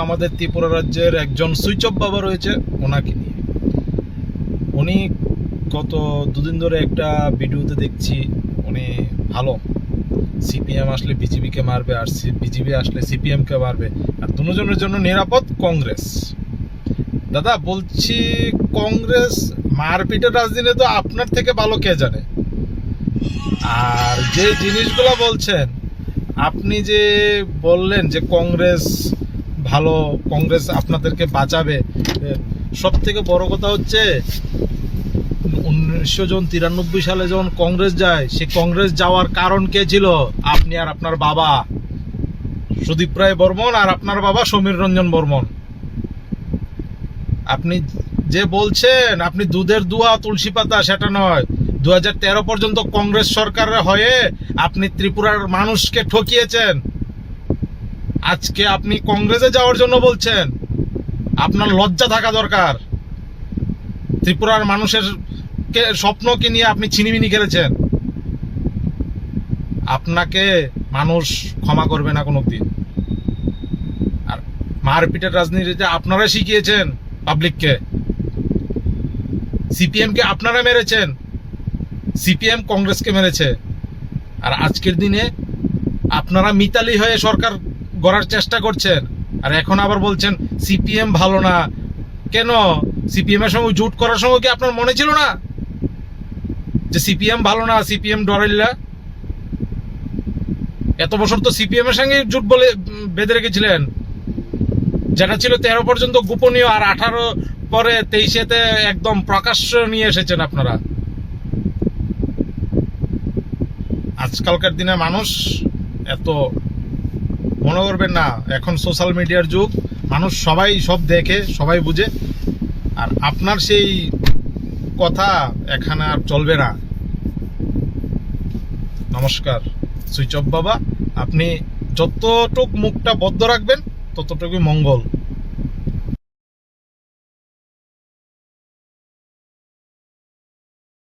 আমাদের ত্রিপুরা রাজ্যের একজন সুইচ অফ বাবা রয়েছে ওনাকে নিয়ে। উনি গত দুদিন ধরে একটা ভিডিওতে দেখছি উনি ভালো। সিপিএম আসলে বিজেপিকে মারবে আর বিজেপি আসলে সিপিএমকে মারবে। আর দুজনের জন্য নিরাপদ কংগ্রেস। দাদা, বলছি কংগ্রেস মারপিটের রাজনীতি তো আপনার থেকে ভালো কে জানে? আর যে জিনিসগুলো বলছেন, আপনি যে বললেন যে কংগ্রেস ভালো কংগ্রেস আপনাদেরকে বাঁচাবে। সব থেকে বড় কথা হচ্ছে, উনিশশো জন, তিরানব্বই সালে যখন কংগ্রেস যায় সে কংগ্রেস যাওয়ার কারণ কে ছিল? আপনি আর আপনার বাবা। সুদীপ রায় বর্মন আর আপনার বাবা সমীর রঞ্জন বর্মন। আপনি যে বলছেন, আপনি দুধের দুয়া, তুলসী পাতা, সেটা নয়। দু পর্যন্ত কংগ্রেস সরকারের হয়ে আপনি ত্রিপুরার মানুষকে ঠকিয়েছেন। আজকে আপনি কংগ্রেসে যাওয়ার জন্য বলছেন। আপনার লজ্জা থাকা দরকার। ত্রিপুরার মানুষের স্বপ্নকে নিয়ে আপনি ছিনিমিনি খেলেছেন। আপনাকে মানুষ ক্ষমা করবে না কোনো দিন আর মারপিটের রাজনীতিতে আপনারা শিখিয়েছেন পাবলিককে। সিপিএম কে আপনারা মেরেছেন। সিপিএম কংগ্রেসকে মেরেছে। আর আজকের দিনে আপনারা মিতালি হয়ে সরকার গড়ার চেষ্টা করছেন। আর এখন আবার বলছেন, সিপিএম ভালো না। কেন? সিপিএম এর সঙ্গে জুট করার সময় কি আপনার মনে ছিল না? যে সিপিএম ভালো না, সিপিএম ডরাইল্লা এত বছর তো সিপিএম এর সঙ্গে জুট বলে বেঁধে রেখেছিলেন। যেটা ছিল তেরো পর্যন্ত গোপনীয় আর আঠারো পরে তেইশেতে একদম প্রকাশ্য নিয়ে এসেছেন আপনারা। আজকালকার দিনে মানুষ এত মনে করবেন না, এখন সোশ্যাল মিডিয়ার যুগ, মানুষ সবাই সব দেখে, সবাই বুঝে। আর আপনার সেই কথা এখানে আর চলবে না। নমস্কার, সুইচ অফ বাবা। আপনি যতটুক মুখটা বদ্ধ রাখবেন, ততটুকুই মঙ্গল।